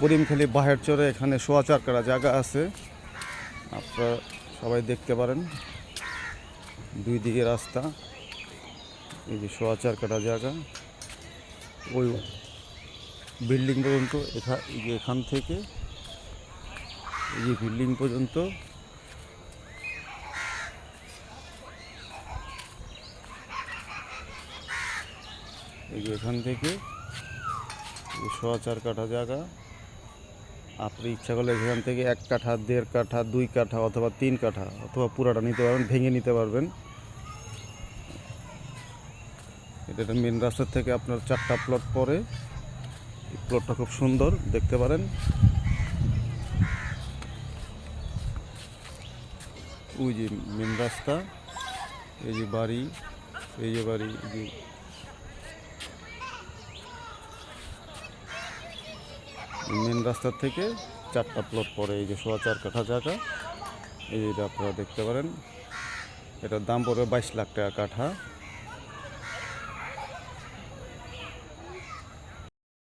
করিমখালি বাহের চরে এখানে সোয়া কাটা জায়গা আছে। আপনারা সবাই দেখতে পারেন। দুই দিকে রাস্তা, এই যে সোয়া চার কাটা জায়গা। ওই বিল্ডিং পর্যন্ত এখান থেকে, এই যে বিল্ডিং পর্যন্ত। এই যে এখান থেকে সোয়া চার কাঠা জায়গা। আপনি ইচ্ছা করলে এখান থেকে এক কাঠা, দেড় কাঠা, দুই কাঠা অথবা তিন কাঠা অথবা পুরাটা নিতে পারবেন, ভেঙে নিতে পারবেন। এটা একটা মেন রাস্তার থেকে আপনার চারটা প্লট পরে। প্লটটা খুব সুন্দর, দেখতে পারেন। ওই যে মেন রাস্তা, এই যে বাড়ি, এই যে বাড়ি যে মেন রাস্তার থেকে চারটা প্লট পরে এই যে সোয়া চার কাঠা জায়গা। এই যেটা আপনারা দেখতে পারেন। এটার দাম পড়বে বাইশ লাখ টাকা কাঠা।